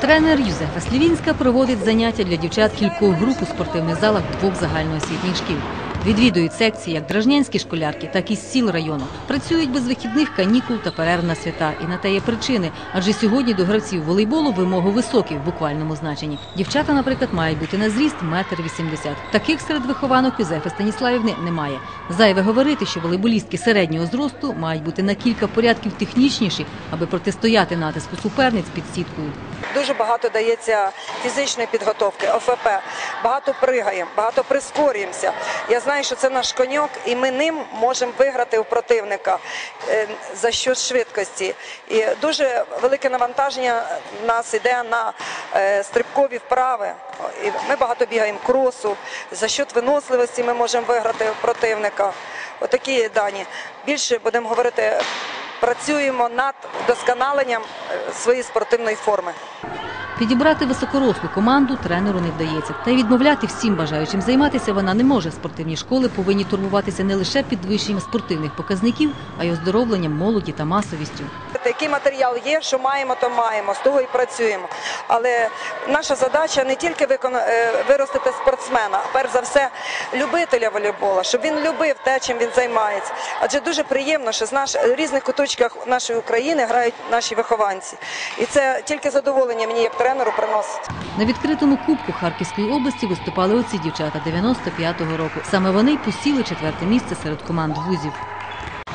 Тренер Юзефа Слівінська проводить заняття для дівчат кількох груп у спортивних залах двох загальноосвітніх шкіл. Відвідують секції як дражнянські школярки, так і з сіл району. Працюють без вихідних канікул та перерв на свята. І на те є причини. Адже сьогодні до гравців волейболу вимоги високі в буквальному значенні. Дівчата, наприклад, мають бути на зріст метр вісімдесят. Таких серед вихованок Юзефи Станіславівни немає. Зайве говорити, що волейболістки середнього зросту мають бути на кілька порядків технічніші, аби протистояти натиску суперниць під сіткою. Дуже багато дається фізичної підготовки, ОФП. Багато пригаємо, багато прискорюємося. Я знаю, що це наш коньок, і ми ним можемо виграти у противника е, за що швидкості. І дуже велике навантаження нас йде на е, стрибкові вправи. Ми багато бігаємо кросу. За счет виносливості ми можемо виграти у противника. Отакі дані. Більше будемо говорити. Працюємо над вдосконаленням е, своєї спортивної форми. Підібрати високорослу команду тренеру не вдається. Та й відмовляти всім бажаючим займатися вона не може. Спортивні школи повинні турбуватися не лише підвищенням спортивних показників, а й оздоровленням молоді та масовістю. Який матеріал є, що маємо, то маємо, з того і працюємо. Але наша задача не тільки викона- е, виростити спортсмена, а перш за все любителя волейбола, щоб він любив те, чим він займається. Адже дуже приємно, що з наш різних куточках нашої України грають наші вихованці, і це тільки задоволення мені як тренеру приносить. На відкритому кубку Харківської області виступали оці дівчата 95-го року. Саме вони посіли четверте місце серед команд вузів.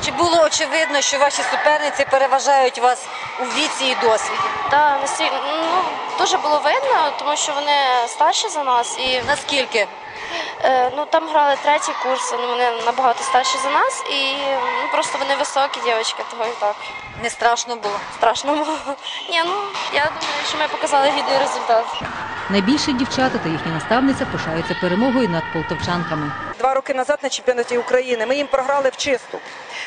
Чи було очевидно, що ваші суперниці переважають вас у віці і досвіді? Так, настільки ну дуже було видно, тому що вони старші за нас, і Наскільки? Е, ну там грали третій курс, ну вони набагато старші за нас, і ну просто вони високі дівчатки, того і так Не страшно було. страшно було. Ні, ну я думаю, що ми показали гідний результат. Найбільше дівчата та їхня наставниця пишаються перемогою над полтавчанками. Два роки назад на чемпіонаті України ми їм програли в чисту.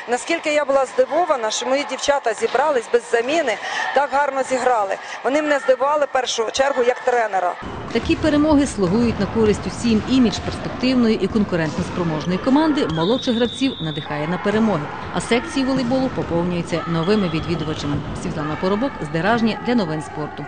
Наскільки я була здивована, що мої дівчата зібрались без заміни, так гарно зіграли. Вони мене здивували в першу чергу як тренера. Такі перемоги слугують на користь усім. Імідж перспективної і конкурентноспроможної команди молодших гравців надихає на перемоги. А секції волейболу поповнюються новими відвідувачами. Світлана Поробок з для новин спорту.